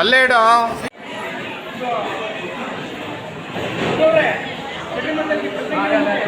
ಅಲ್ಲೇ ಇಡು. ಕೆಎಂ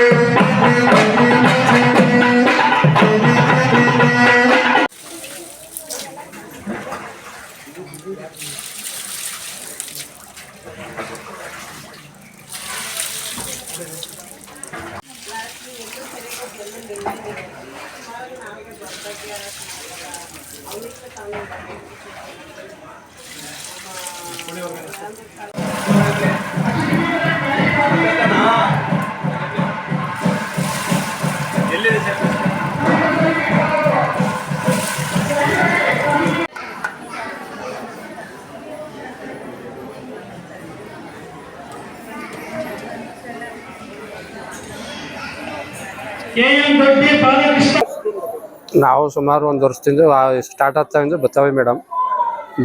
ನಾವು ಸುಮಾರು ಒಂದು ವರ್ಷದಿಂದ ಸ್ಟಾರ್ಟ್ ಆಗ್ತಾವಿಂದ ಬರ್ತಾವೆ ಮೇಡಮ್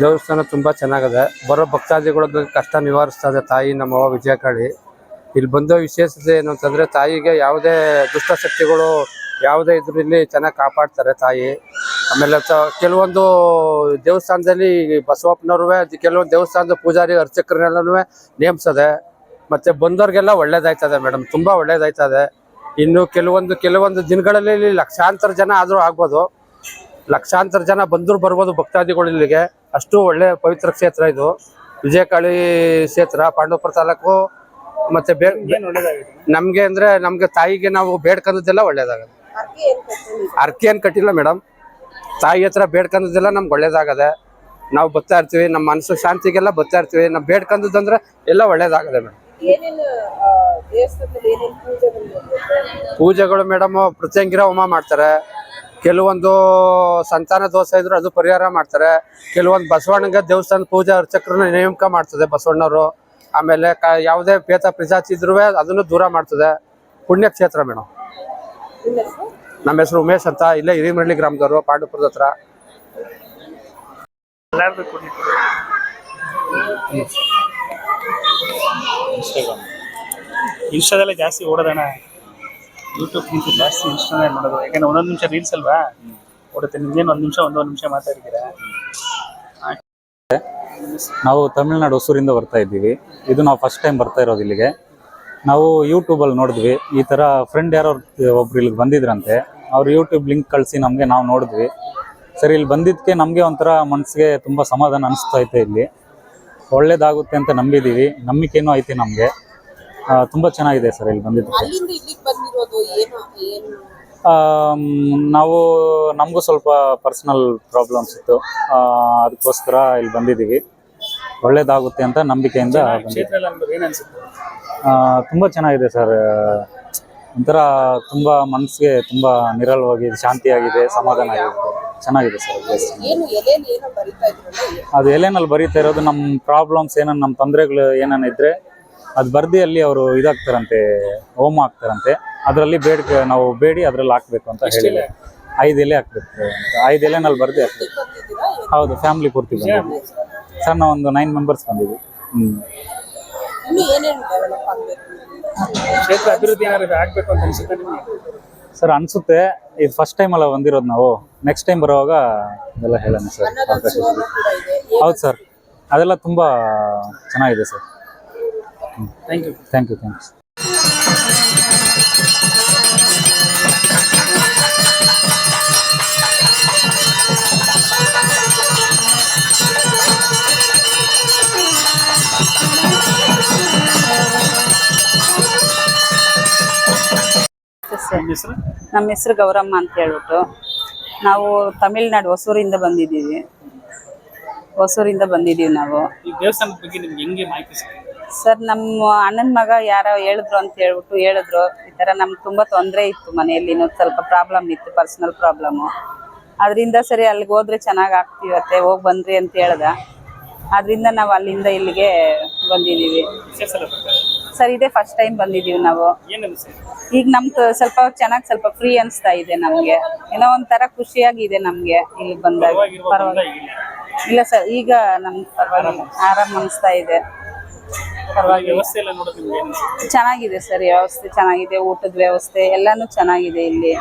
ದೇವಸ್ಥಾನ ತುಂಬ ಚೆನ್ನಾಗಿದೆ. ಬರೋ ಭಕ್ತಾದಿಗಳ ಕಷ್ಟ ನಿವಾರಿಸ್ತಾ ಇದೆ. ತಾಯಿ, ನಮ್ಮವ್ವ, ವಿಜಯಕಾಳಿ. ಇಲ್ಲಿ ಬಂದ ವಿಶೇಷತೆ ಏನು ಅಂತಂದ್ರೆ, ತಾಯಿಗೆ ಯಾವುದೇ ದುಷ್ಟಶಕ್ತಿಗಳು ಯಾವುದೇ ಇದ್ರಲ್ಲಿ ಚೆನ್ನಾಗಿ ಕಾಪಾಡ್ತಾರೆ ತಾಯಿ. ಆಮೇಲೆ ಕೆಲವೊಂದು ದೇವಸ್ಥಾನದಲ್ಲಿ ಬಸವಪ್ಪನವ್ರು ಕೆಲವೊಂದು ದೇವಸ್ಥಾನದ ಪೂಜಾರಿ ಅರ್ಚಕರನ್ನೆಲ್ಲನೂ ನೇಮಿಸದೆ, ಮತ್ತೆ ಬಂದವ್ರಿಗೆಲ್ಲ ಒಳ್ಳೇದಾಯ್ತದೆ ಮೇಡಮ್ ತುಂಬಾ ಒಳ್ಳೇದಾಯ್ತದೆ. ಇನ್ನು ಕೆಲವೊಂದು ಕೆಲವೊಂದು ದಿನಗಳಲ್ಲಿ ಇಲ್ಲಿ ಲಕ್ಷಾಂತರ ಜನ ಆದರೂ ಆಗ್ಬೋದು. ಲಕ್ಷಾಂತರ ಜನ ಬಂದರೂ ಬರ್ಬೋದು ಭಕ್ತಾದಿಗಳು ಇಲ್ಲಿಗೆ. ಅಷ್ಟು ಒಳ್ಳೆ ಪವಿತ್ರ ಕ್ಷೇತ್ರ ಇದು. ವಿಜಯಕಾಳಿ ಕ್ಷೇತ್ರ ಪಾಂಡವಪುರ ತಾಲೂಕು ಮತ್ತೆ ಬೇ ನಮ್ಗೆ ಅಂದ್ರೆ ನಮ್ಗೆ ತಾಯಿಗೆ ನಾವು ಬೇಡ್ಕೊಂಡದ್ದೆಲ್ಲ ಒಳ್ಳೇದಾಗದೆ ಅರ್ಕೆ ಏನ್ ಕಟ್ಟಿಲ್ಲ? ಮೇಡಮ್. ತಾಯಿ ಹತ್ರ ಬೇಡ್ಕೊಂಡದ್ದೆಲ್ಲ ನಮ್ಗೆ ಒಳ್ಳೇದಾಗದೆ ನಾವು ಬತ್ತಾ ಇರ್ತೀವಿ ನಮ್ಮ ಮನಸ್ಸು ಶಾಂತಿಗೆಲ್ಲ ಬತ್ತಾ ಇರ್ತೀವಿ. ನಾವು ಅಂದ್ರೆ ಎಲ್ಲ ಒಳ್ಳೇದಾಗದೆ ಮೇಡಮ್. ಏನೇನು ಆ, ದೇವಸ್ಥಾನದಲ್ಲಿ ಏನೇನು ಪೂಜೆಗಳು ಪೂಜೆಗಳು ಮೇಡಮ್ ಪ್ರತ್ಯಂಗಿರ ಹೋಮ ಮಾಡ್ತಾರೆ. ಕೆಲವೊಂದು ಸಂತಾನ ದೋಷ ಇದ್ರು ಅದು ಪರಿಹಾರ ಮಾಡ್ತಾರೆ. ಕೆಲವೊಂದು ಬಸವಣ್ಣಗೆ ದೇವಸ್ಥಾನ ಪೂಜಾ ಅರ್ಚಕರನ್ನ ನೇಮಕ ಮಾಡ್ತದೆ ಬಸವಣ್ಣವರು. ಆಮೇಲೆ ಕ ಯಾವುದೇ ಪೇತ ಪ್ರಜಾತಿ ಇದ್ರು ಅದನ್ನು ದೂರ ಮಾಡ್ತದೆ. ಪುಣ್ಯಕ್ಷೇತ್ರ ಮೇಡಮ್ ನಿಮ್ಮ ಹೆಸರು? ನಮ್ಮ ಹೆಸರು ಉಮೇಶ್ ಅಂತ ಇಲ್ಲೇ ಹಿರಿಮರಳ್ಳಿ ಗ್ರಾಮದವರು ಪಾಂಡುಪುರದ ಹತ್ರ. ಇನ್ಸ್ಟಾಗ್ರಾಮ್ ಇನ್ಸ್ಟಾದಲ್ಲೇ ಜಾಸ್ತಿ ಓಡೋದಣ್ಣ. ಯೂಟ್ಯೂಬ್ಗಿಂತ ಜಾಸ್ತಿ ಇನ್ಸ್ಟಾನೇ ಮಾಡೋದು ಯಾಕಂದ್ರೆ ಒಂದೊಂದು ನಿಮಿಷ ರೀಲ್ಸ್ ಅಲ್ವಾ? ಓಡುತ್ತೆ. ನಿಮ್ಗೇನು ಒಂದು ನಿಮಿಷ, ಒಂದೊಂದು ನಿಮಿಷ ಮಾತಾಡಿದ್ದೀರಾ? ನಾವು ತಮಿಳ್ನಾಡು, ಹೊಸೂರಿಂದ ಬರ್ತಾ ಇದ್ದೀವಿ. ಇದು ನಾವು ಫಸ್ಟ್ ಟೈಮ್ ಬರ್ತಾ ಇರೋದು ಇಲ್ಲಿಗೆ. ನಾವು ಯೂಟ್ಯೂಬಲ್ಲಿ ನೋಡಿದ್ವಿ. ಈ ಥರ ಫ್ರೆಂಡ್ ಯಾರೋ ಒಬ್ರು ಇಲ್ಲಿಗೆ ಬಂದಿದ್ರಂತೆ. ಅವ್ರು ಯೂಟ್ಯೂಬ್ ಲಿಂಕ್ ಕಳಿಸಿ ನಮಗೆ ನಾವು ನೋಡಿದ್ವಿ. ಸರಿ, ಇಲ್ಲಿ ಬಂದಿದ್ದಕ್ಕೆ ನಮಗೆ ಒಂಥರ ಮನಸ್ಸಿಗೆ ತುಂಬ ಸಮಾಧಾನ ಅನಿಸ್ತಾ ಐತೆ ಇಲ್ಲಿ. ಒಳ್ಳೇದಾಗುತ್ತೆ ಅಂತ ನಂಬಿದ್ದೀವಿ ನಂಬಿಕೆನೂ ಐತೆ ನಮಗೆ. ತುಂಬ ಚೆನ್ನಾಗಿದೆ ಸರ್ ಇಲ್ಲಿ ಬಂದಿದ್ದು. ಅಲ್ಲಿಂದ ಇಲ್ಲಿಗೆ ಬಂದಿರೋದು ಏನು ಏನು? ಆಮ್, ನಾವು ನಮಗೂ ಸ್ವಲ್ಪ ಪರ್ಸನಲ್ ಪ್ರಾಬ್ಲಮ್ಸ್ ಇತ್ತು. ಆ, ಅದಕ್ಕೋಸ್ಕರ ಇಲ್ಲಿ ಬಂದಿದ್ದೀವಿ. ಒಳ್ಳೇದಾಗುತ್ತೆ ಅಂತ ನಂಬಿಕೆಯಿಂದ ತುಂಬಾ ಚೆನ್ನಾಗಿದೆ ಸರ್. ಒಂಥರ ತುಂಬ ಮನಸ್ಸಿಗೆ ತುಂಬ ನಿರಳವಾಗಿ ಶಾಂತಿಯಾಗಿದೆ ಸಮಾಧಾನ ಆಗಿದೆ. ಚೆನ್ನಾಗಿದೆ ಸರ್ ಪ್ಲೇಸ್ ಅದು ಎಲೆನಲ್ಲಿ ಬರೀತಾ ಇರೋದು ನಮ್ಮ ಪ್ರಾಬ್ಲಮ್ಸ್ ಏನನ್ನ ನಮ್ಮ ತೊಂದರೆಗಳು ಏನನ್ನ ಇದ್ರೆ ಅದು ಬರ್ದಿ ಅಲ್ಲಿ ಅವರು ಇದಾಗ್ತಾರಂತೆ ಹೋಮ ಆಗ್ತಾರಂತೆ ಅದರಲ್ಲಿ ಬೇಡಿಕೆ ನಾವು ಬೇಡಿ ಅದರಲ್ಲಿ ಹಾಕ್ಬೇಕು ಅಂತ ಹೇಳಿದೆ ಐದು ಎಲೆ ಹಾಕ್ಬೇಕು ಅಂತ. ಐದು ಎಲೆನಲ್ಲಿ ಬರ್ದಿ ಹಾಕ್ಬೇಕು. ಹೌದು ಫ್ಯಾಮಿಲಿ ಪೂರ್ತಿ ಬಂದಿದ್ವಿ ಸರ್ ನಾವೊಂದು ಒಂದು ನೈನ್ ಮೆಂಬರ್ಸ್ ಬಂದಿದ್ವಿ. ಹ್ಮ್. ಕ್ಷೇತ್ರ ಅಭಿವೃದ್ಧಿ ಏನಾದ್ರು ಆಗ್ಬೇಕು ಅಂತ ಅನ್ಸುತ್ತೆ ನಿಮಗೆ? ಸರ್ ಅನ್ಸುತ್ತೆ. ಇದು ಫಸ್ಟ್ ಟೈಮ್ ಅಲ್ಲ ಬಂದಿರೋದು ನಾವು. ನೆಕ್ಸ್ಟ್ ಟೈಮ್ ಬರುವಾಗ ಇದೆಲ್ಲ ಹೇಳೋಣ ಸರ್. ಹೌದು ಸರ್. ಅದೆಲ್ಲ ತುಂಬ ಚೆನ್ನಾಗಿದೆ sir. Thank you thank you thanks ನಿಮ್ಮ ಹೆಸರು? ನಮ್ಮ ಹೆಸರು ಗೌರಮ್ಮ ಅಂತ ಹೇಳ್ಬಿಟ್ಟು. ನಾವು ತಮಿಳ್ನಾಡು ಹೊಸೂರಿಂದ ಬಂದಿದ್ದೀವಿ. ಹೊಸೂರಿಂದ ಬಂದಿದ್ದೀವಿ ನಾವು. ಈ ದೇವಸ್ಥಾನದ ಬಗ್ಗೆ ನಿಮ್ಗೆ ಹೆಂಗೆ ಮಾಹಿತಿ ಸರ್ ನಮ್ಮ ಅಣ್ಣನ ಮಗ ಯಾರೋ ಹೇಳಿದ್ರು ಅಂತ ಹೇಳ್ಬಿಟ್ಟು ಹೇಳಿದ್ರು. ಈ ತರ ನಮ್ಗೆ ತುಂಬಾ ತೊಂದರೆ ಇತ್ತು ಮನೆಯಲ್ಲಿ ಸ್ವಲ್ಪ ಪ್ರಾಬ್ಲಮ್ ಇತ್ತು ಪರ್ಸನಲ್ ಪ್ರಾಬ್ಲಮ್ಮು ಅದರಿಂದ ಸರಿ ಅಲ್ಲಿಗೆ ಹೋದ್ರೆ ಚೆನ್ನಾಗಿ ಆಗ್ತಿವತ್ತೆ ಹೋಗಿ ಬಂದ್ರಿ ಅಂತ ಹೇಳ್ದ. ಅದರಿಂದ ನಾವು ಅಲ್ಲಿಂದ ಇಲ್ಲಿಗೆ ಬಂದಿದ್ದೀವಿ. ಸರ್ ಇದೇ ಫಸ್ಟ್ ಟೈಮ್ ಬಂದಿದ್ದೀವಿ ನಾವು. ಈಗ ನಮ್ಗೆ ಸ್ವಲ್ಪ ಚೆನ್ನಾಗಿ ಸ್ವಲ್ಪ ಫ್ರೀ ಅನಿಸ್ತಾ ಇದೆ ನಮ್ಗೆ. ಏನೋ ಒಂಥರ ಖುಷಿಯಾಗಿದೆ ನಮ್ಗೆ ಇಲ್ಲಿ ಬಂದಾಗ. ಪರವಾಗಿಲ್ಲ. ಪರವಾಗಿ ಇಲ್ಲ ಸರ್ ಈಗ ನಮ್ಗೆ ಪರವಾಗಿಲ್ಲ. ಆರಾಮ್. ಅನಿಸ್ತಾ ಇದೆ. ಚೆನ್ನಾಗಿದೆ ಸರ್ ವ್ಯವಸ್ಥೆ ಚೆನ್ನಾಗಿದೆ ಊಟದ ವ್ಯವಸ್ಥೆ ಎಲ್ಲಾನು ಚೆನ್ನಾಗಿದೆ ಇಲ್ಲಿ.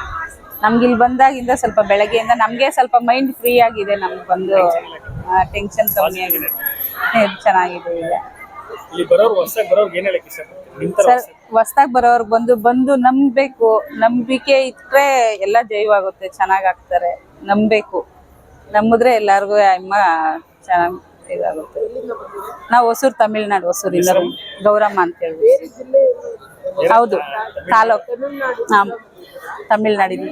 ನಮ್ಗೆ ಇಲ್ಲಿ ಬಂದಾಗಿಂದ ಸ್ವಲ್ಪ ಬೆಳಗ್ಗೆಯಿಂದ ನಮ್ಗೆ ಸ್ವಲ್ಪ ಮೈಂಡ್ ಫ್ರೀ ಆಗಿದೆ ನಮ್ಗೆ ಬಂದು ಟೆನ್ಷನ್ ಕಮ್ಮಿ ಆಗಿದೆ. ಚೆನ್ನಾಗಿದೆ ಈಗ. ಇಲ್ಲಿ ಬರೋರು ಹೊಸದಾಗಿ ಬರೋರ್ಗೆ ಏನು ಹೇಳಕ್ಕೆ ನಿಮ್ಮ ಸರ್ ಹೊಸ್ದಾಗ್? ಬರೋರ್ಗ್ ಬಂದು ಬಂದು ನಂಬಬೇಕು. ನಂಬಿಕೆ ಇಟ್ರೆ ಎಲ್ಲ ಜೈವಾಗುತ್ತೆ ಚೆನ್ನಾಗ್ ಆಗ್ತಾರೆ. ನಂಬಬೇಕು. ನಂಬಿದ್ರೆ ಎಲ್ಲಾರ್ಗು ಅಮ್ಮ ಚೆನ್ನಾಗಿ ಇದಾಗುತ್ತೆ. ನಾವು ಹೊಸೂರು ತಮಿಳ್ನಾಡು ಹೊಸೂರು ಇಲ್ಲ ಗೌರಮ್ಮ ಅಂತ ಹೇಳಿ ಹೌದು ತಾಲೂಕು. ತಮಿಳ್ನಾಡಿನ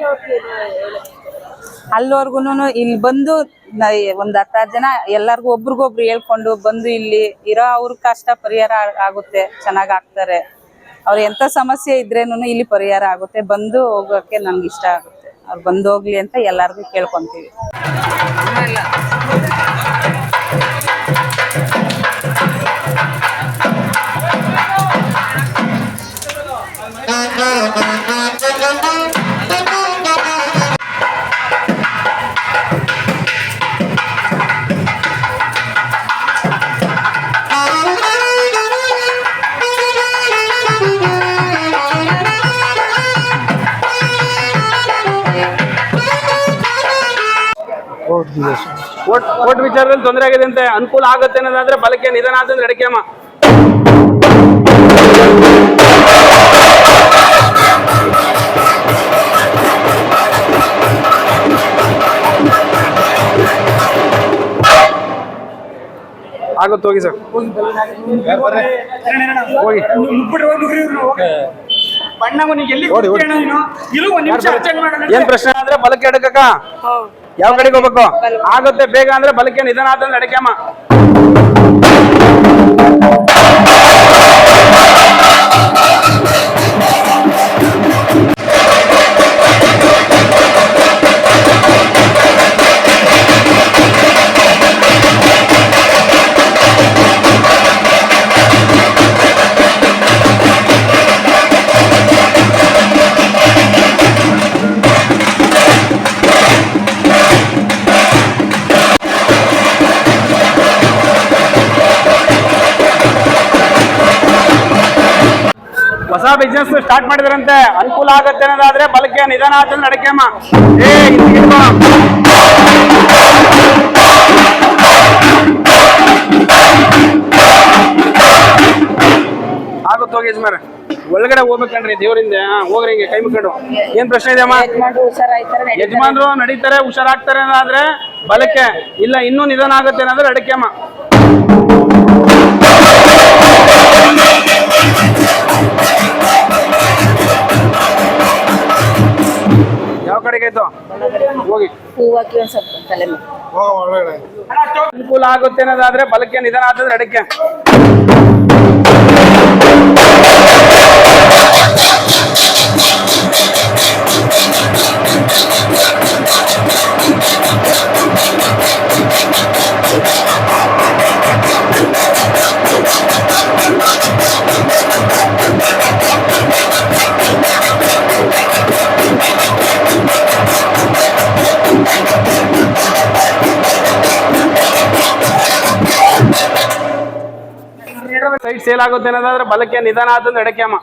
ಅಲ್ಲಿವರ್ಗುನು ಇಲ್ಲಿ ಬಂದು ಒಂದು ಹತ್ತಾರು ಜನ ಎಲ್ಲಾರ್ಗು ಒಬ್ರಿಗೊಬ್ರು ಹೇಳ್ಕೊಂಡು ಬಂದು ಇಲ್ಲಿ ಇರೋ ಅವ್ರ ಕಷ್ಟ ಪರಿಹಾರ ಆಗುತ್ತೆ, ಚೆನ್ನಾಗ್ ಆಗ್ತಾರೆ. ಅವ್ರ ಎಂತ ಸಮಸ್ಯೆ ಇದ್ರೇನು ಇಲ್ಲಿ ಪರಿಹಾರ ಆಗುತ್ತೆ. ಬಂದು ಹೋಗೋಕೆ ನನ್ಗೆ ಇಷ್ಟ ಆಗುತ್ತೆ. ಅವ್ರು ಬಂದು ಹೋಗ್ಲಿ ಅಂತ ಎಲ್ಲಾರ್ಗು ಕೇಳ್ಕೊಂತೀವಿ. ಓಟ್ ಓಟ್ ವಿಚಾರದಲ್ಲಿ ತೊಂದರೆ ಆಗಿದೆ ಅಂತೆ ಅನುಕೂಲ ಆಗುತ್ತೆ ಅನ್ನೋದಾದ್ರೆ ಬಲಕೆ ನಿಧಾನ ಆದ್ರೆ ಎಡಕೆಮ್ಮ ಆಗುತ್ತೆ ಹೋಗಿ ಸರ್. ಹೋಗಿ. ಏನ್ ಪ್ರಶ್ನೆ ಆದ್ರೆ ಬಲಕ್ಕೆ ಎಡಕಕ್ಕ ಯಾವ ಕಡೆಗೆ ಹೋಗ್ಬೇಕು? ಆಗುತ್ತೆ ಬೇಗ ಅಂದ್ರೆ ಬಲಕ್ಕೆ ನಿಧಾನ ಆತಂದ್ರೆ ಎಡಕೆಮ್ಮ ಬಿಸ್ನೆಸ್ ಸ್ಟಾರ್ಟ್ ಮಾಡಿದ್ರಂತೆ, ಅನುಕೂಲ ಆಗತ್ತೆ ಅನ್ನೋದಾದ್ರೆ ಬಲಕ್ಕೆ ನಿಧಾನ ಆತಂದ್ರೆ ಅಡಕೆಮ್ಮ ಏ. ಆಗುತ್ತೆ ಹೋಗಿ ಒಳಗಡೆ ಹೋಗ್ಬೇಕನ್ರಿ ದೇವರಿಂದ ಹೋಗ್ರಿ ಹಿಂಗೆ, ಕೈ ಮುಕ್ಕೊಂಡು ಏನ್ ಪ್ರಶ್ನೆ ಇದೆ ಅಮ್ಮ? ಯಜಮಾನ್ರು ನಡೀತಾರೆ, ಹುಷಾರಾಗ್ತಾರೆ ಅನ್ನೋದಾದ್ರೆ ಬಲಕ್ಕೆ. ಇಲ್ಲ, ಇನ್ನೂ ನಿಧಾನ ಆಗುತ್ತೆ ಅನ್ನೋದ್ರೆ ಅಡಕೆಮ್ಮ ಯಾವ ಕಡೆಗೆ ಆಯ್ತು? ಹೋಗಿ. ಹೂವಾಕಿ ಒಂದ್ ಸ್ವಲ್ಪ ತಲೆ ಮೇಲೆ. ಅನುಕೂಲ ಆಗುತ್ತೆ ಅನ್ನೋದಾದ್ರೆ ಬಲಕ್ಕೆ ನಿಧಾನ ಆದ್ರೆ ಅಡಕ್ಕೆ ಸೇಲ್ ಆಗುತ್ತೆ ಅನ್ನೋದಾದ್ರೆ ಬಲಕ್ಕೆ ನಿಧಾನ ಆತಂದ್ರೆ ಎಡಕ್ಕೆ ಅಮ್ಮ.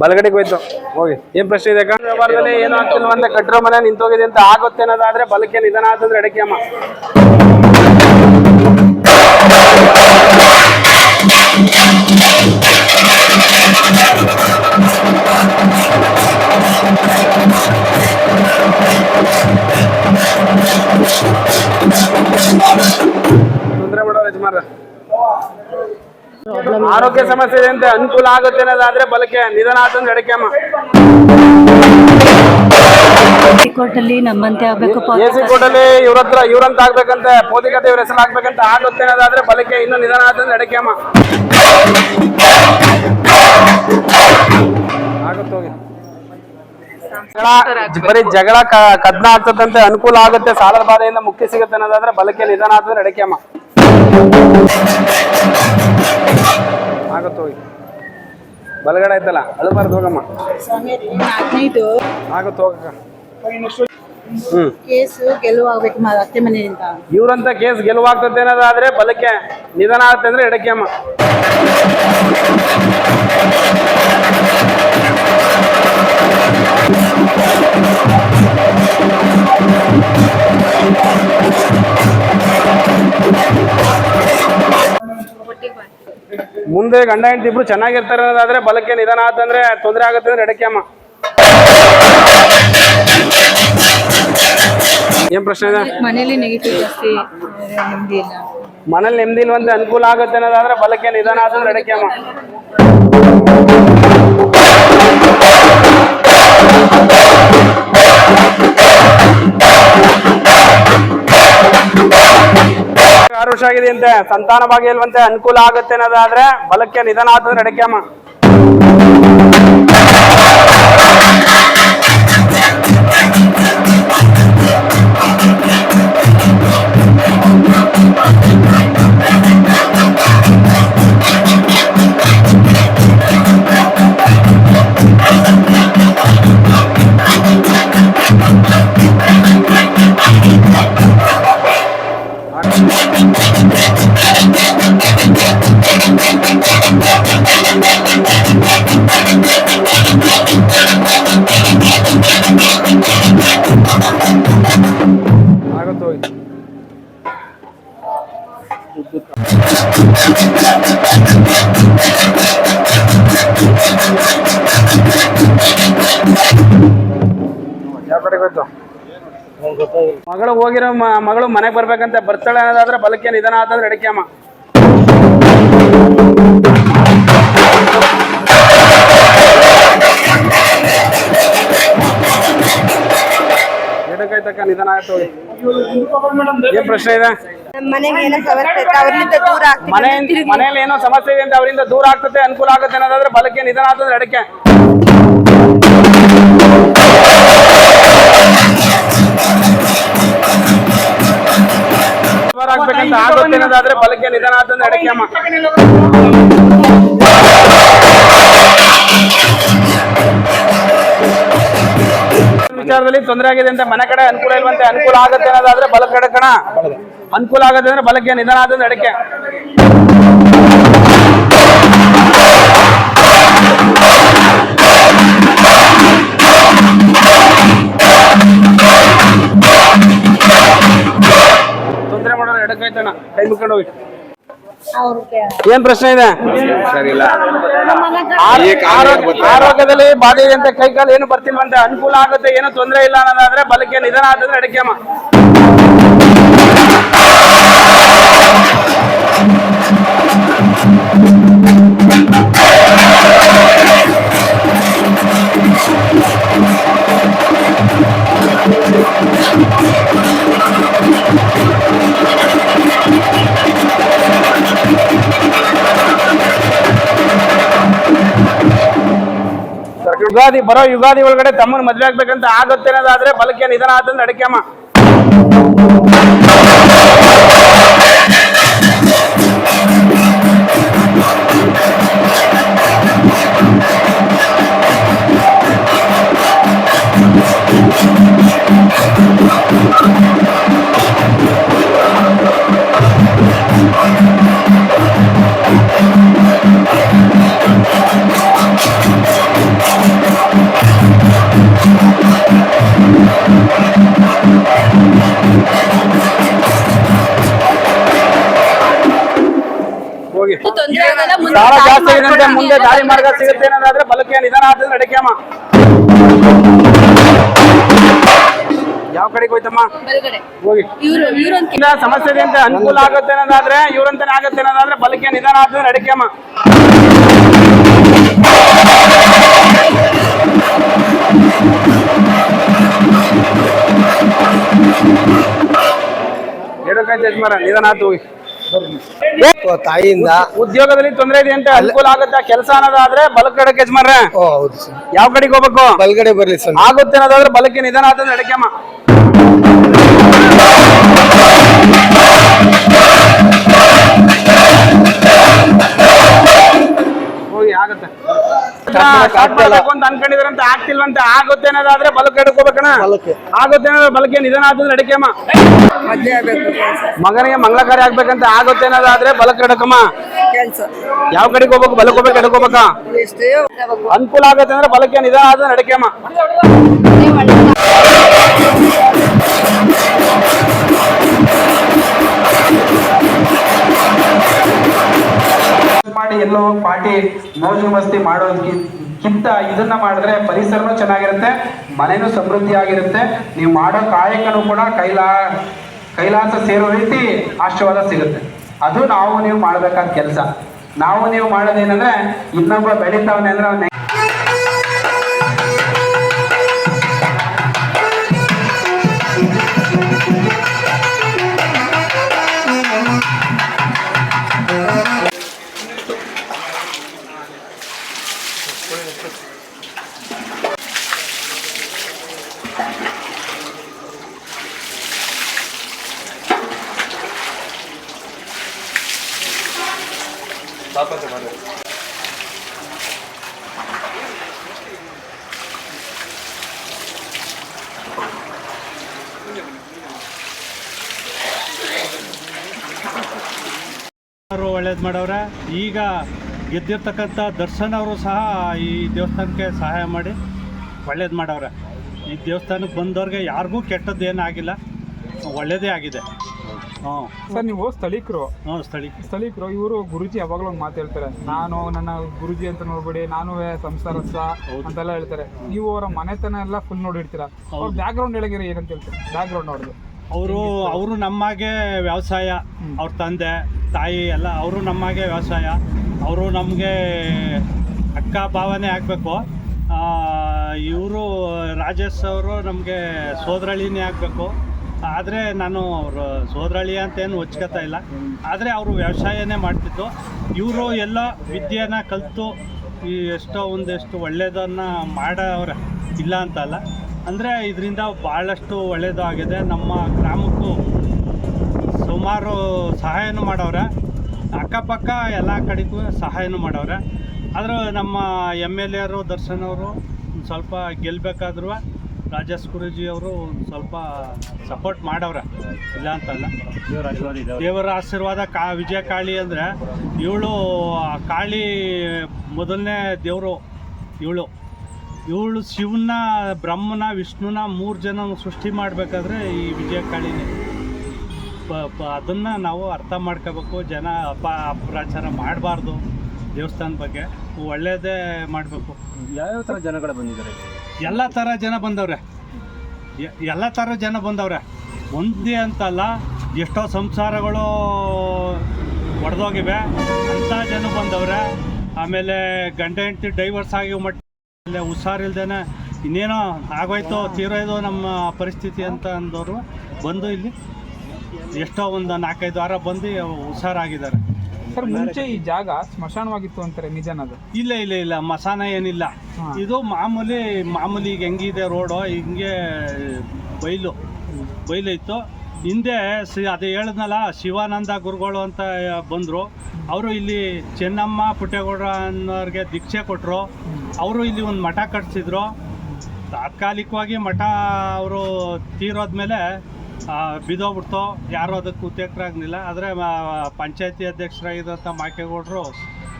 ಬಲಗಡೆಗೆ ಹೋಯ್ತು. ಹೋಗಿ. ಏನ್ ಪ್ರಶ್ನೆ ಇದೆ? ವ್ಯವಹಾರದಲ್ಲಿ ಏನು ಆಗ್ತಿಲ್ವ ಅಂತ ಕಟ್ಟಿರೋ ಮನೆ ನಿಂತೋಗಿದೆ ಅಂತ ಆಗುತ್ತೆ ಅನ್ನೋದಾದ್ರೆ ಬಲಕ್ಕೆ ನಿಧಾನ ಆತಂದ್ರೆ ಎಡಕ್ಕೆ ಅಮ್ಮ. ತೊಂದರೆ ಮಾಡೋ ಯಜಮಾನ್ರ. ಆರೋಗ್ಯ ಸಮಸ್ಯೆ ಇದೆ ಅಂತ ಅನುಕೂಲ ಆಗುತ್ತೆ ಅನ್ನೋದಾದ್ರೆ ಬಲಕೆ ನಿಧನ ಆತಂದ್ರೆ ಅಡಕೆ ಅಮ್ಮ. ಕೋರ್ಟಲ್ಲಿ ನಮ್ಮಂತೆ ಆಗ್ಬೇಕು ಎಸಿ ಕೋಟಲ್ಲಿ ಇವ್ರ ಹತ್ರ ಇವ್ರಂತ ಆಗ್ಬೇಕಂತ ಪೋದಿಕತೆ ಇವ್ರ ಹೆಸರು ಆಗ್ಬೇಕಂತ ಆಗುತ್ತೆ ಅನ್ನೋದಾದ್ರೆ ಬಲಕ್ಕೆ ಇನ್ನು ನಿಧಾನ ಆತಂದ್ರೆ ಎಡಕ್ಕೆ ಅಮ್ಮ. ಆಗುತ್ತೆ ಹೋಗಿ. ಜಗಳ- ಬರೀ ಜಗಳ ಕದ್ನ ಆಗ್ತದಂತೆ ಅನುಕೂಲ ಆಗುತ್ತೆ ಸಾಲದ ಬಾಧೆಯಿಂದ ಮುಕ್ತಿ ಸಿಗುತ್ತೆ ಅನ್ನೋದಾದ್ರೆ ಬಲಕ್ಕೆ ನಿಧಾನ ಆತಂದ್ರೆ ಎಡಕ್ಕೆ ಅಮ್ಮ ಆಗುತ್ತೆ ಹೋಗಿ. ಬಲಗಡೆ ಐತಲ್ಲ ಅಳಬಾರ್ದು ಹೋಗಮ್ಮ. ಹದಿನೈದು. ಆಗುತ್ತೆ ಹೋಗಕ್ಕ. ಹ್ಮ್. ಕೇಸು ಗೆಲುವಾಗಬೇಕು ಅತ್ತೆ ಮನೆಯಿಂದ. ಇವ್ರಂತ ಕೇಸ್ ಗೆಲುವಾಗ್ತದೆ ಅನ್ನೋದಾದ್ರೆ ಬಲಕ್ಕೆ ನಿಧಾನ ಆಗುತ್ತೆ ಅಂದ್ರೆ ಎಡಕ್ಕೆ ಅಮ್ಮ. ಮುಂದೆ ಗಂಡ ಹೆಂಡತಿ ಇಬ್ರು ಚೆನ್ನಾಗಿರ್ತಾರೆ ಅನ್ನೋದಾದ್ರೆ ಬಲಕ್ಕೆ ನಿಧಾನ ಆತಂದ್ರೆ ತೊಂದರೆ ಆಗುತ್ತೆ ಅಂದ್ರೆ ಎಡಕ್ಕೆ ಅಮ್ಮ. ಏನ್ ಪ್ರಶ್ನೆ ಇದೆ? ಮನೇಲಿ ನೆಗೆಟಿವ್ ಜಾಸ್ತಿ ನೆಮ್ಮದಿ ಇಲ್ಲ. ಮನೇಲಿ ನೆಮ್ಮದಿ ಅಂತ ಅನುಕೂಲ ಆಗುತ್ತೆ ಅನ್ನೋದಾದ್ರೆ ಬಲಕ್ಕೆ ನಿಧಾನ ಆತಂದ್ರೆ ಎಡಕ್ಕೆ ಅಮ್ಮ. ಆರು ವರ್ಷ ಆಗಿದೆ ಅಂತೆ. ಸಂತಾನ ಭಾಗ್ಯ ಇಲ್ವಂತೆ ಅನುಕೂಲ ಆಗುತ್ತೆ ಅನ್ನೋದಾದ್ರೆ ಬಲಕ್ಕೆ ನಿಧಾನ ಆತಂದ್ರೆ ಎಡಕ್ಕೆ ಮಗಳು ಹೋಗಿರೋ ಮಗಳು ಮನೆಗೆ ಬರ್ಬೇಕಂತ ಬರ್ತಾಳೆ ಅನ್ನೋದಾದ್ರೆ ಬಲಕ್ಕೆ ನಿಧಾನ ಆತಂದ್ರೆ ಎಡಕ್ಕೆ ಅಮ್ಮ. ಎಡಕೈತಕ್ಕ ನಿಧಾನ ಆಯ್ತು ಏನ್ ಪ್ರಶ್ನೆ ಇದೆ? ಮನೆಯಲ್ಲಿ ಏನೋ ಸಮಸ್ಯೆ ಇದೆ ಅಂತ ಅವರಿಂದ ದೂರ ಆಗ್ತದೆ ಅನುಕೂಲ ಆಗುತ್ತೆ ಅನ್ನೋದಾದ್ರೆ ಬಲಕ್ಕೆ ನಿಧಾನ ಆತಂದ್ರೆ ಎಡಕ್ಕೆ. ಆಗ್ಬೇಕಂತ ಬಲಕ್ಕೆ ನಿಧಾನ ಆದ್ರೆ ಎಡಕ್ಕೆ ಅಮ್ಮ. ವಿಚಾರದಲ್ಲಿ ತೊಂದರೆ ಆಗಿದೆ ಅಂತ ಮನೆ ಕಡೆ ಅನುಕೂಲ ಇಲ್ವಂತೆ, ಅನುಕೂಲ ಆಗತ್ತೆ ಅನ್ನೋದಾದ್ರೆ ಬಲ ಕಡೆ ಕಣ. ಅನುಕೂಲ ಆಗತ್ತೆ ಅಂದ್ರೆ ಬಲಕ್ಕೆ ನಿಧಾನ ಆದ್ರೆ ಎಡಕ್ಕೆ ತೊಂದರೆ ಕೈ ಮುಕ್ಕೊಂಡು ಹೋಗಿ. ಏನ್ ಪ್ರಶ್ನೆ ಇದೆ? ಆರೋ- ಆರೋ- ಆರೋಗ್ಯದಲ್ಲಿ ಬಾಧೆ ಇದೆ ಅಂತ ಕೈ ಕಾಲು ಏನು ಬರ್ತಿಲ್ವಂತೆ ಅನುಕೂಲ ಆಗುತ್ತೆ ಏನೋ ತೊಂದರೆ ಇಲ್ಲ ಅನ್ನೋದಾದ್ರೆ ಬಲಕ್ಕೆ ನಿಧಾನ ಆದ್ರೆ ಎಡಕ್ಕೆ ಯುಗಾದಿ ಬರೋ ಯುಗಾದಿ ಒಳಗಡೆ ತಮ್ಮನ ಮದ್ವೆ ಆಗ್ಬೇಕಂತ ಆಗುತ್ತೆ ಅನ್ನೋದಾದ್ರೆ ಬಲಕ್ಕೆ ನಿಧಾನ ಆತಂದ್ರೆ ಅಡಕೆ ಸಾಲ ಜಾಸ್ತಿ ಇದೆ. ಮುಂದೆ ದಾರಿ ಮಾರ್ಗ ಸಿಗುತ್ತೆ ಅನ್ನೋದಾದ್ರೆ ಬಲಕ್ಕೆ ನಿಧಾನ ಆದ್ರೆ ಅಡಕೆ ಯಾವ ಕಡೆಗೆ ಹೋಯ್ತಮ್ಮ? ಹೋಗಿ. ಇಲ್ಲ ಸಮಸ್ಯೆ ಅಂತ ಅನುಕೂಲ ಆಗುತ್ತೆ ಅನ್ನೋದಾದ್ರೆ ಇವ್ರಂತಾನೆ ಆಗುತ್ತೆ ಅನ್ನೋದಾದ್ರೆ ಬಲಕ್ಕೆ ನಿಧಾನ ಆದ್ರೆ ನಡಿಕೆಮ್ಮ ಹೇಳೋಕಾಯ್ತು ಯಜಮಾನ? ನಿಧಾನ ಆತು ಹೋಗಿ. ತಾಯಿಯಿಂದ. ಉದ್ಯೋಗದಲ್ಲಿ ತೊಂದರೆ ಇದೆ ಅಂತ ಅನುಕೂಲ ಆಗುತ್ತೆ ಕೆಲಸ ಅನ್ನೋದಾದ್ರೆ ಬಲಕ್ ಕಡೆಗೆ ಯಜಮಾನ್ರೆ. ಹೌದು ಸರ್. ಯಾವ ಕಡೆಗೆ ಹೋಗ್ಬೇಕು? ಬಲಗಡೆ ಬರ್ಲಿ ಸರ್. ಆಗುತ್ತೆ ಅನ್ನೋದಾದ್ರೆ ಬಲಕ್ಕೆ ನಿಧಾನ ಆದ್ರೆ ನಡಿಕೆಮ್ಮ ಆಗುತ್ತೆ. ಅನ್ಕೊಂಡಿದ್ರೆ ಅಂತ ಆಗ್ತಿಲ್ವಂತ ಆಗುತ್ತೆ ಅನ್ನೋದಾದ್ರೆ ಬಲಕ್ಕೆ ಹಿಡ್ಕೋಬೇಕಣ ಆಗುತ್ತೆ ಅನ್ನೋದು ಬಲಕ್ಕೆ ನಿಧಾನ ಆದ್ರೆ ನಡಿಕೆಮ್ಮ ಮಗನಿಗೆ ಮಂಗಳಕಾರಿ ಆಗ್ಬೇಕಂತ ಆಗುತ್ತೆ ಅನ್ನೋದಾದ್ರೆ ಬಲಕ್ಕೆ ಎಡಕಮ್ಮ ಕೆಲ್ಸ ಯಾವ ಕಡೆಗೆ ಹೋಗ್ಬೇಕು? ಬಲಕ್ಕೆ ಹೋಗ್ಬೇಕು ಎಷ್ಟೇ ಅನುಕೂಲ ಆಗತ್ತೆ ಅಂದ್ರೆ ಬಲಕ್ಕೆ ನಿಧಾನ ಆದ್ರೆ ನಡಿಕೆಮ್ಮ ಮಾಡಿ ಎಲ್ಲೋ ಪಾರ್ಟಿ ಮೋಜು ಮಸ್ತಿ ಮಾಡೋದಕ್ಕಿಂತ ಇದನ್ನ ಮಾಡಿದ್ರೆ ಪರಿಸರನೂ ಚೆನ್ನಾಗಿರುತ್ತೆ, ಮನೆನೂ ಸಮೃದ್ಧಿ ಆಗಿರುತ್ತೆ ನೀವು ಮಾಡೋ ಕಾಯಕನೂ ಕೂಡ ಕೈಲಾ, ಕೈಲಾಸ ಸೇರೋ ರೀತಿ ಆಶೀರ್ವಾದ ಸಿಗುತ್ತೆ. ಅದು ನಾವು ನೀವು ಮಾಡಬೇಕಾದ ಕೆಲಸ. ನಾವು ನೀವು ಮಾಡೋದೇನಂದ್ರೆ ಇನ್ನೊಬ್ಬ ಬೆಳಿತಾವನೆ ಅಂದ್ರೆ ಅವ್ನ ಅವರು ಒಳ್ಳೇದು ಮಾಡವ್ರೆ. ಈಗ ಗೆದ್ದಿರ್ತಕ್ಕಂಥ ದರ್ಶನ್ ಅವರು ಸಹ ಈ ದೇವಸ್ಥಾನಕ್ಕೆ ಸಹಾಯ ಮಾಡಿ ಒಳ್ಳೇದು ಮಾಡವ್ರೆ. ಈ ದೇವಸ್ಥಾನಕ್ಕೆ ಬಂದವ್ರಿಗೆ ಯಾರಿಗೂ ಕೆಟ್ಟದ್ದು ಆಗಿಲ್ಲ ಒಳ್ಳೇದೇ ಆಗಿದೆ. ಹ್ಞೂ ಸರ್ ನೀವು ಸ್ಥಳೀಕರು. ಹ್ಞೂ ಸ್ಥಳೀ ಸ್ಥಳೀಕರು ಇವರು ಗುರುಜಿ ಯಾವಾಗಲೂ ಒಂದು ಮಾತು ಹೇಳ್ತಾರೆ. ನಾನು ನನ್ನ ಗುರುಜಿ ಅಂತ ನೋಡ್ಬೇಡಿ ನಾನು ಸಂಸಾರ ಅಂತೆಲ್ಲ ಹೇಳ್ತಾರೆ. ನೀವು ಅವರ ಮನೆತನ ಎಲ್ಲ ಫುಲ್ ನೋಡಿರ್ತೀರಾ? ಅವ್ರ ಬ್ಯಾಕ್ ಗ್ರೌಂಡ್ ಹೇಳಗಿರಿ ಏನಂತ ಹೇಳ್ತಾರೆ? ಬ್ಯಾಕ್ ಗ್ರೌಂಡ್ ಅವರು ಅವರು ನಮ್ಮಾಗೆ ವ್ಯವಸಾಯ ಅವ್ರ ತಂದೆ ತಾಯಿ ಎಲ್ಲ ಅವರು ನಮ್ಮಾಗೆ ವ್ಯವಸಾಯ. ಅವರು ನಮಗೆ ಅಕ್ಕ ಭಾವನೆ ಆಗಬೇಕು. ಇವರು ರಾಜೇಶ್ ಅವರು ನಮಗೆ ಸೋದರಳಿನೇ ಆಗಬೇಕು. ಆದರೆ ನಾನು ಅವರು ಸೋದರಳಿ ಅಂತೇನು ಹೊಚ್ಕೋತಾ ಇಲ್ಲ. ಆದರೆ ಅವರು ವ್ಯವಸಾಯನೇ ಮಾಡ್ತಿದ್ದು. ಇವರು ಎಲ್ಲ ವಿದ್ಯೆನ ಕಲಿತು ಈ ಎಷ್ಟೋ ಒಂದೆಷ್ಟು ಒಳ್ಳೆಯದನ್ನು ಮಾಡೋರು ಇಲ್ಲ ಅಂತಲ್ಲ ಅಂದರೆ ಇದರಿಂದ ಭಾಳಷ್ಟು ಒಳ್ಳೆಯದಾಗಿದೆ ನಮ್ಮ ಗ್ರಾಮಕ್ಕೂ ಸುಮಾರು ಸಹಾಯನೂ ಮಾಡವ್ರೆ. ಅಕ್ಕಪಕ್ಕ ಎಲ್ಲ ಕಡೆಗೂ ಸಹಾಯನೂ ಮಾಡವ್ರೆ. ಆದರೂ ನಮ್ಮ ಎಂ ಎಲ್ ಎರು ದರ್ಶನ್ ಅವರು ಸ್ವಲ್ಪ ಗೆಲ್ಲಬೇಕಾದ್ರೂ ರಾಜೇಶ್ ಗುರೂಜಿಯವರು ಸ್ವಲ್ಪ ಸಪೋರ್ಟ್ ಮಾಡವ್ರೆ. ಇಲ್ಲ ಅಂತಲ್ಲ. ದೇವರ ಆಶೀರ್ವಾದ ಕಾ, ವಿಜಯ ಕಾಳಿ ಅಂದರೆ ಇವಳು ಕಾಳಿ ಮೊದಲನೇ ದೇವರು ಇವಳು. ಇವಳು ಶಿವನ ಬ್ರಹ್ಮನ ವಿಷ್ಣುನ ಮೂರು ಜನ ಸೃಷ್ಟಿ ಮಾಡಬೇಕಾದ್ರೆ ಈ ವಿಜಯ ಕಾಳಿನೇ. ಪ ಪ ಅದನ್ನು ನಾವು ಅರ್ಥ ಮಾಡ್ಕೋಬೇಕು. ಜನ ಅಪ ಅಪಪ್ರಚಾರ ಮಾಡಬಾರ್ದು ದೇವಸ್ಥಾನದ ಬಗ್ಗೆ. ಒಳ್ಳೆಯದೇ ಮಾಡಬೇಕು. ಯಾವ್ಯಾವ ಥರ ಜನಗಳು ಬಂದಿದ್ದಾರೆ? ಎಲ್ಲ ಥರ ಜನ ಬಂದವ್ರೆ. ಎಲ್ಲ ಥರ ಜನ ಬಂದವ್ರೆ. ಒಂದೇ ಅಂತಲ್ಲ ಎಷ್ಟೋ ಸಂಸಾರಗಳು ಒಡೆದೋಗಿವೆ. ಅಂಥ ಜನ ಬಂದವ್ರೆ. ಆಮೇಲೆ ಗಂಡ ಹೆಂಡತಿ ಡೈವರ್ಸ್ ಆಗಿ ಮಟ್ಟ ಹುಷಾರಿಲ್ದೇನೆ ಇನ್ನೇನೋ ಆಗೋಯ್ತು ತೀರೋಯ್ದು ನಮ್ಮ ಪರಿಸ್ಥಿತಿ ಅಂತ ಅಂದವರು ಬಂದು ಇಲ್ಲಿ ಎಷ್ಟೋ ಒಂದು ನಾಲ್ಕೈದು ವಾರ ಬಂದು ಹುಷಾರಾಗಿದ್ದಾರೆ. ಸರ್ ಮುಂಚೆ ಈ ಜಾಗ ಸ್ಮಶಾನವಾಗಿತ್ತು ಅಂತಾರೆ ನಿಜನದು ಇಲ್ಲ ಇಲ್ಲ ಇಲ್ಲ ಮಸಾನ ಏನಿಲ್ಲ. ಇದು ಮಾಮೂಲಿ ಮಾಮೂಲಿ ಈಗ ಹೆಂಗಿದೆ ರೋಡು ಹಿಂಗೆ ಬೈಲು ಬೈಲು ಇತ್ತು. ಹಿಂದೆ ಸಿ ಅದು ಹೇಳಿದ್ನಲ್ಲ, ಶಿವಾನಂದ ಗುರುಗಳು ಅಂತ ಬಂದರು. ಅವರು ಇಲ್ಲಿ ಚೆನ್ನಮ್ಮ ಪುಟ್ಟೇಗೌಡ ಅನ್ನೋರಿಗೆ ದೀಕ್ಷೆ ಕೊಟ್ಟರು ಅವರು ಇಲ್ಲಿ ಒಂದು ಮಠ ಕಟ್ಸಿದ್ರು. ತಾತ್ಕಾಲಿಕವಾಗಿ ಮಠ ಅವರು ತೀರೋದ್ಮೇಲೆ ಬಿದ್ದೋಗ್ಬಿಡ್ತು. ಯಾರೂ ಅದಕ್ಕೆ ಉತ್ತೇಕರಾಗಲಿಲ್ಲ ಆದರೆ ಪಂಚಾಯತಿ ಅಧ್ಯಕ್ಷರಾಗಿದ್ದಂಥ ಮಾಕೇಗೌಡರು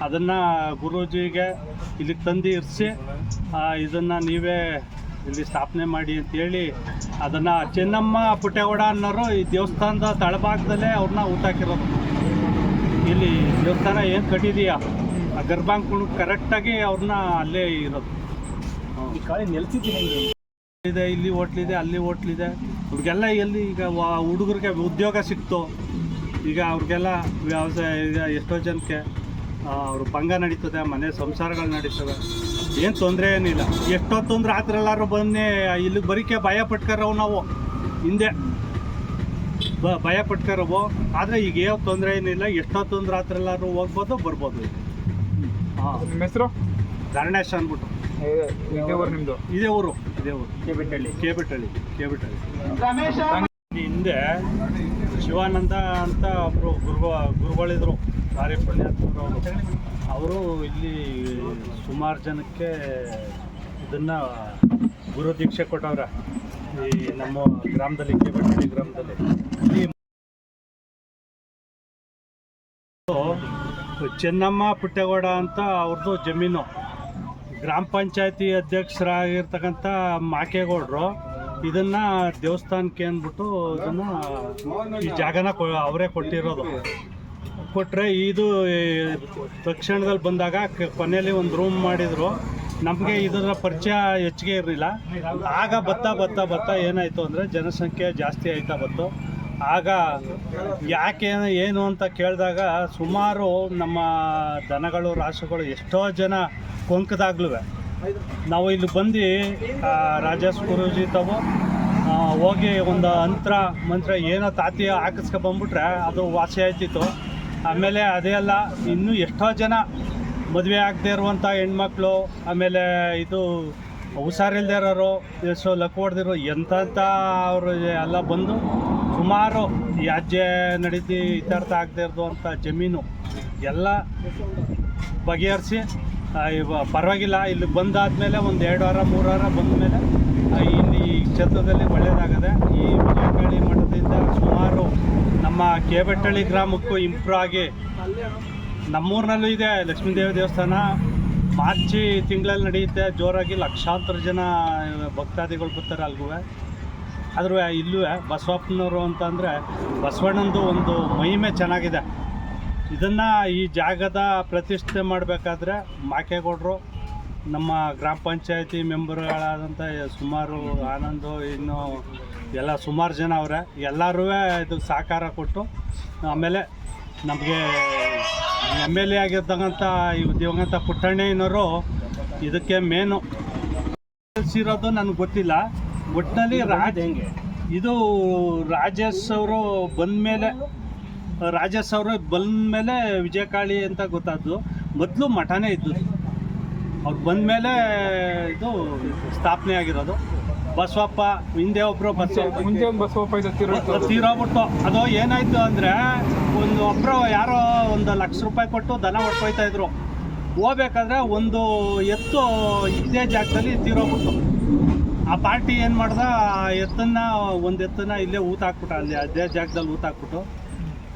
ಅದನ್ನು ಗುರೂಜಿಗೆ ಇಲ್ಲಿಗೆ ತಂದು ಇರಿಸಿ ಇದನ್ನು ನೀವೇ ಇಲ್ಲಿ ಸ್ಥಾಪನೆ ಮಾಡಿ ಅಂತೇಳಿ ಅದನ್ನು ಚೆನ್ನಮ್ಮ ಪುಟ್ಟೇಗೌಡ ಅನ್ನೋರು ಈ ದೇವಸ್ಥಾನದ ತಳಭಾಗದಲ್ಲೇ ಅವ್ರನ್ನ ಊಟಾಕಿರೋದು ಇಲ್ಲಿ ದೇವಸ್ಥಾನ ಏನು ಕಟ್ಟಿದೀಯಾ? ಆ ಗರ್ಭಾಂಕಣ ಕರೆಕ್ಟಾಗಿ ಅವ್ರನ್ನ ಅಲ್ಲೇ ಇರೋದು. ಈ ಕಾಳಿ ನೆಲೆಸಿದ್ದು ಹೆಂಗೆ? ಇದೆ ಇಲ್ಲಿ ಹೋಟ್ಲಿದೆ ಅಲ್ಲಿ ಹೋಟ್ಲಿದೆ ಅವ್ರಿಗೆಲ್ಲ ಎಲ್ಲಿ ಈಗ ಹುಡುಗರಿಗೆ ಉದ್ಯೋಗ ಸಿಕ್ತು. ಈಗ ಅವ್ರಿಗೆಲ್ಲ ವ್ಯವಸಾಯ ಈಗ ಎಷ್ಟೋ ಜನಕ್ಕೆ. ಅವ್ರ ಭಂಗ ನಡೀತದೆ ಮನೆ ಸಂಸಾರಗಳು ನಡೀತವೆ. ಏನು ತೊಂದರೆ ಏನಿಲ್ಲ. ಎಷ್ಟೊತ್ತೊಂದು ರಾತ್ರಿ ಎಲ್ಲಾರು ಬನ್ನಿ ಇಲ್ಲಿ ಬರೀಕೆ ಭಯ ಪಟ್ಕರವು ನಾವು. ಹಿಂದೆ. ಬ ಭಯ ಪಟ್ಕರವು. ಆದರೆ ಈಗ ಯಾವ ತೊಂದರೆ ಏನಿಲ್ಲ ಎಷ್ಟೊತ್ತೊಂದು ರಾತ್ರಿ ಎಲ್ಲಾರು ಹೋಗ್ಬೋದು ಬರ್ಬೋದು. ಹಾಂ. ನಿಮ್ಮ ಹೆಸರು? ಧರಣೇಶ್ ಅಂದ್ಬಿಟ್ಟು. ಇದೇ ಊರು ನಿಮ್ಮದು ಇದೇ ಊರು. ಇದೇ ಊರು. ಕೇಬಿಟ್ಟಳ್ಳಿ. ಕೆಬಿಟ್ಟಳ್ಳಿ ಕೆಬಿಟ್ಟಳ್ಳಿ. ಹಿಂದೆ ಶಿವಾನಂದ ಅಂತ ಒಬ್ಬರು ಗುರು ಗುರುಗಳಿದ್ರು. ಭಾರಿ ಪುಣ್ಯಾತ್ಮರು ಅವರು ಇಲ್ಲಿ ಸುಮಾರು ಜನಕ್ಕೆ ಇದನ್ನ ಗುರು ದೀಕ್ಷೆ ಕೊಟ್ಟವ್ರೆ. ಈ ನಮ್ಮ ಗ್ರಾಮದಲ್ಲಿ ಕೇಬಟ್ಟಿ ಗ್ರಾಮದಲ್ಲಿ. ಚೆನ್ನಮ್ಮ ಪುಟ್ಟೇಗೌಡ ಅಂತ ಅವ್ರದ್ದು ಜಮೀನು. ಗ್ರಾಮ ಪಂಚಾಯತಿ ಅಧ್ಯಕ್ಷರಾಗಿರ್ತಕ್ಕಂಥ ಮಾಕೇಗೌಡರು ಇದನ್ನ ದೇವಸ್ಥಾನಕ್ಕೆ ಅಂದ್ಬಿಟ್ಟು ಇದನ್ನ ಈ ಜಾಗನ ಅವರೇ ಕೊಟ್ಟಿರೋದು. ಕೊಟ್ಟರೆ ಇದು ತಕ್ಷಣದಲ್ಲಿ ಬಂದಾಗ ಕೊನೆಯಲ್ಲಿ ಒಂದು ರೂಮ್ ಮಾಡಿದರು. ನಮಗೆ ಇದರ ಪರಿಚಯ ಹೆಚ್ಚಿಗೆ ಇರಲಿಲ್ಲ. ಆಗ ಬತ್ತಾ ಬತ್ತಾ ಬತ್ತಾ ಏನಾಯಿತು ಅಂದರೆ ಜನಸಂಖ್ಯೆ ಜಾಸ್ತಿ ಆಯ್ತಾ ಬಂತು. ಆಗ ಯಾಕೆ ಏನು ಅಂತ ಕೇಳಿದಾಗ ಸುಮಾರು ನಮ್ಮ ದನಗಳು, ರಾಸುಗಳು ಎಷ್ಟೋ ಜನ ಕೊಂಕದಾಗ್ಲೂ ನಾವು ಇಲ್ಲಿ ಬಂದು ರಾಜೇಶ್ ಗುರೂಜಿ ತಾವು ಹೋಗಿ ಒಂದು ಅಂತ್ರ ಮಂತ್ರ ಏನೋ ತಾತಿ ಹಾಕಿಸ್ಕೊಬಂದ್ಬಿಟ್ರೆ ಅದು ವಾಸಿ ಆಯ್ತಿತ್ತು. ಆಮೇಲೆ ಅದೇ ಅಲ್ಲ, ಇನ್ನೂ ಎಷ್ಟೋ ಜನ ಮದುವೆ ಆಗದೆ ಇರುವಂಥ ಹೆಣ್ಮಕ್ಳು, ಆಮೇಲೆ ಇದು ಹುಷಾರಿಲ್ಲದೆ ಇರೋರು ಸೊ ಲಕ್ ಹೊಡೆದಿರೋ ಎಂಥಂಥ ಅವರು ಎಲ್ಲ ಬಂದು ಸುಮಾರು ಯಾಜ್ಯ ನಡೀತಿ ಇತ್ಯರ್ಥ ಆಗದೆ ಇರೋದು ಜಮೀನು ಎಲ್ಲ ಬಗೆಹರಿಸಿ ಪರವಾಗಿಲ್ಲ, ಇಲ್ಲಿ ಬಂದಾದಮೇಲೆ ಒಂದು ಎರಡು ವಾರ, ಮೂರು ವಾರ ಬಂದ ಮೇಲೆ ಇಲ್ಲಿ ಕ್ಷೇತ್ರದಲ್ಲಿ ಒಳ್ಳೆಯದಾಗದೆ ಈ ಮಠದಿಂದ ಸುಮಾರು ನಮ್ಮ ಕೇಬಟ್ಟಳ್ಳಿ ಗ್ರಾಮಕ್ಕೂ ಇಂಪ್ರೂವ್ ಆಗಿ ನಮ್ಮೂರಿನಲ್ಲೂ ಇದೆ ಲಕ್ಷ್ಮೀದೇವಿ ದೇವಸ್ಥಾನ. ಮಾರ್ಚಿ ತಿಂಗಳಲ್ಲಿ ನಡೆಯುತ್ತೆ. ಜೋರಾಗಿ ಲಕ್ಷಾಂತರ ಜನ ಭಕ್ತಾದಿಗಳು ಬರ್ತಾರೆ ಅಲ್ಗೂ. ಆದರೂ ಇಲ್ಲೂ ಬಸವಪ್ಪನವರು ಅಂತಂದರೆ ಬಸವಣ್ಣಂದು ಒಂದು ಮಹಿಮೆ ಚೆನ್ನಾಗಿದೆ. ಇದನ್ನು ಈ ಜಾಗದ ಪ್ರತಿಷ್ಠೆ ಮಾಡಬೇಕಾದ್ರೆ ಮಾಕೇಗೌಡರು, ನಮ್ಮ ಗ್ರಾಮ ಪಂಚಾಯತಿ ಮೆಂಬರ್ಗಳಾದಂಥ ಸುಮಾರು ಆನಂದು, ಇನ್ನು ಎಲ್ಲ ಸುಮಾರು ಜನ ಅವರೇ. ಎಲ್ಲರೂ ಇದು ಸಹಕಾರ ಕೊಟ್ಟು ಆಮೇಲೆ ನಮಗೆ ಎಂ ಎಲ್ ಎ ಆಗಿರ್ತಕ್ಕಂಥ ಈ ದಿವಂಗತ ಪುಟ್ಟಣ್ಣಯ್ಯನವರು ಇದಕ್ಕೆ ಮೇನು. ಇರೋದು ನನಗೆ ಗೊತ್ತಿಲ್ಲ. ಒಟ್ಟಿನಲ್ಲಿ ರಾಜ ಇದು ರಾಜೇಶ್ ಅವರು ಬಂದ ಮೇಲೆ ರಾಜೇಶ್ ಅವರು ಬಂದ ಮೇಲೆ ವಿಜಯಕಾಳಿ ಅಂತ ಗೊತ್ತಾದ್ದು. ಮೊದಲು ಮಠನೇ ಇದ್ದು. ಅವ್ರು ಬಂದ ಮೇಲೆ ಇದು ಸ್ಥಾಪನೆ ಆಗಿರೋದು. ಬಸವಪ್ಪ ಹಿಂದೆ ಒಬ್ರು ಬಸವಪ್ಪ ಮುಂಚೆ ಬಸವಪ್ಪ ತೀರೋಗ್ಬಿಟ್ಟು ಅದು ಏನಾಯ್ತು ಅಂದ್ರೆ ಒಂದು ಒಬ್ರು ಯಾರೋ ಒಂದು ಲಕ್ಷ ರೂಪಾಯಿ ಕೊಟ್ಟು ದನ ಹೊಡ್ಕೊಯ್ತಾ ಇದ್ರು. ಹೋಗ್ಬೇಕಾದ್ರೆ ಒಂದು ಎತ್ತು ಇದೇ ಜಾಗದಲ್ಲಿ ತೀರೋಗ್ಬಿಟ್ಟು ಆ ಪಾರ್ಟಿ ಏನು ಮಾಡ್ದ? ಆ ಎತ್ತನ್ನ ಒಂದು ಎತ್ತನ್ನ ಇಲ್ಲೇ ಊತ ಹಾಕ್ಬಿಟ್ಟ ಅಲ್ಲಿ ಅದೇ ಜಾಗದಲ್ಲಿ ಊತ ಹಾಕ್ಬಿಟ್ಟು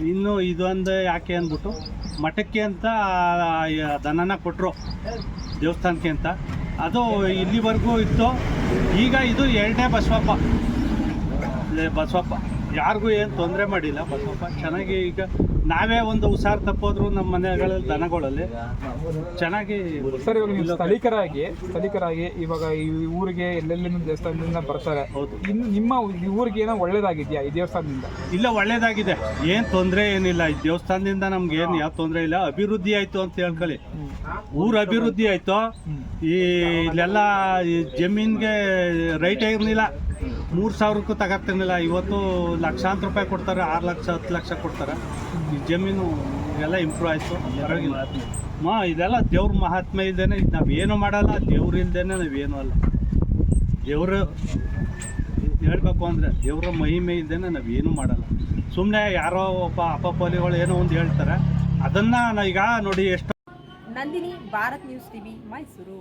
ಇನ್ನು ಇದೊಂದು ಯಾಕೆ ಅಂದ್ಬಿಟ್ಟು ಮಠಕ್ಕೆ ಅಂತ ದನನ ಕೊಟ್ಟರು ದೇವಸ್ಥಾನಕ್ಕೆ ಅಂತ. ಅದು ಇಲ್ಲಿವರೆಗೂ ಇತ್ತು. ಈಗ ಇದು ಎರಡನೇ ಬಸವಪ್ಪ. ಬಸವಪ್ಪ. ಯಾರಿಗೂ ಏನು ತೊಂದರೆ ಮಾಡಿಲ್ಲ. ಬಸವಪ್ಪ ಚೆನ್ನಾಗಿ ಈಗ ನಾವೇ ಒಂದು ಹುಷಾರು ತಪ್ಪೋದ್ರು ನಮ್ಮ ಮನೆಗಳಲ್ಲಿ ದನಗಳಲ್ಲಿ ಚೆನ್ನಾಗಿ ಸರ್ ಇವಾಗ ನೀವು ಸ್ಥಳೀಕರಾಗಿ ಸ್ಥಳೀಕರಾಗಿ ಇವಾಗ ಈ ಊರಿಗೆ ಎಲ್ಲೆಲ್ಲಿಂದ ದೇವಸ್ಥಾನದಿಂದ ಬರ್ತಾರೆ. ಹೌದು. ಇನ್ನು ನಿಮ್ಮ ಈ ಊರಿಗೆ ಏನೋ ಒಳ್ಳೇದಾಗಿದೆಯಾ ಈ ದೇವಸ್ಥಾನದಿಂದ? ಇಲ್ಲ ಒಳ್ಳೇದಾಗಿದೆ. ಏನು ತೊಂದರೆ ಏನಿಲ್ಲ. ಈ ದೇವಸ್ಥಾನದಿಂದ ನಮ್ಗೆ ಏನು ಯಾವ ತೊಂದರೆ ಇಲ್ಲ. ಅಭಿವೃದ್ಧಿ ಆಯ್ತು ಅಂತ ಹೇಳ್ಕೊಳ್ಳಿ. ಊರ ಅಭಿವೃದ್ಧಿ ಆಯ್ತು. ಈ ಇಲ್ಲೆಲ್ಲ ಈ ಜಮೀನ್ಗೆ ರೈಟ್ ಇರಲಿಲ್ಲ ಮೂರು ಸಾವಿರಕ್ಕೂ ತಗೋತಿರ್ಲಿಲ್ಲ. ಇವತ್ತು ಲಕ್ಷಾಂತರ ರೂಪಾಯಿ ಕೊಡ್ತಾರೆ. ಆರು ಲಕ್ಷ ಹತ್ತು ಲಕ್ಷ ಕೊಡ್ತಾರೆ. ಈ ಜಮೀನು ಎಲ್ಲ ಇಂಪ್ರೂವ್ ಆಯಿತು. ಪರವಾಗಿಲ್ಲ. ಮಾ ಇದೆಲ್ಲ ದೇವ್ರ ಮಹಾತ್ಮೆ ಇಲ್ದೇನೆ ಇದು ನಾವೇನು ಮಾಡಲ್ಲ ದೇವ್ರು ಇಲ್ದೇನೆ ನಾವೇನು ಅಲ್ಲ. ದೇವರು ಹೇಳ್ಬೇಕು ಅಂದರೆ ದೇವ್ರ ಮಹಿಮೆ ಇಲ್ದೇನೆ ನಾವೇನು ಮಾಡಲ್ಲ. ಸುಮ್ಮನೆ ಯಾರೋ ಒಬ್ಬ ಅಪಪೋಲಿಗಳು ಏನೋ ಒಂದು ಹೇಳ್ತಾರೆ. ಅದನ್ನು ಈಗ ನೋಡಿ ಎಷ್ಟು ನಂದಿನಿ ಭಾರತ್ ನ್ಯೂಸ್ ಟಿವಿ ಮೈಸೂರು.